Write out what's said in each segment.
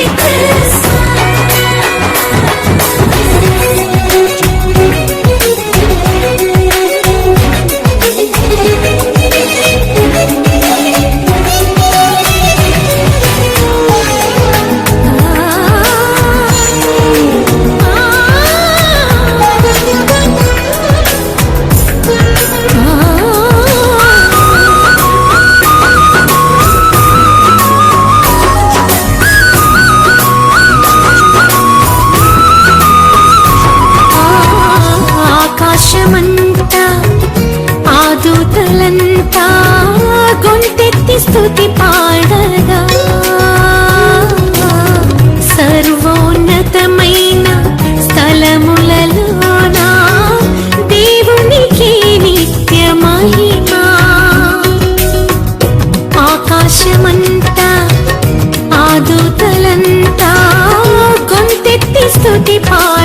이 প্রতিভা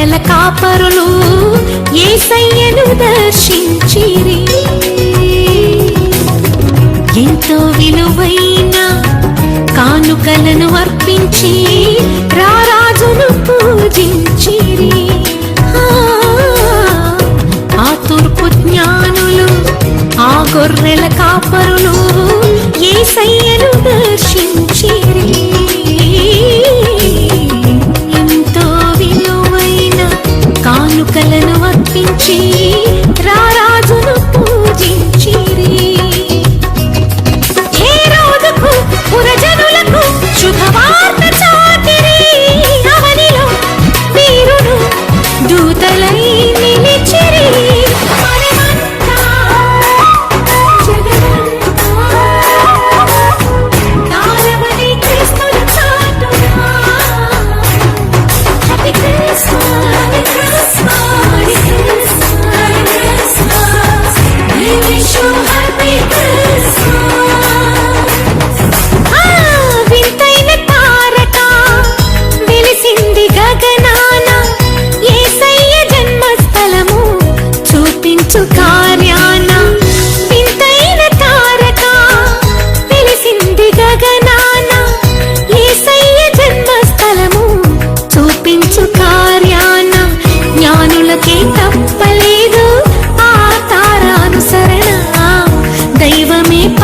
గొర్రెల కాపరులు ఏ సయ్యను దర్శించిరి. ఎంతో విలువైన కానుకలను అర్పించి రారాజును పూజించిరి. ఆ తూర్పు జ్ఞానులు ఆ గొర్రెల కాపరులు ఏసయ్యను దర్శించిరి.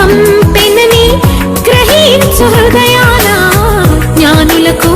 పంపెనని గ్రహించు హృదయాన జ్ఞానులకు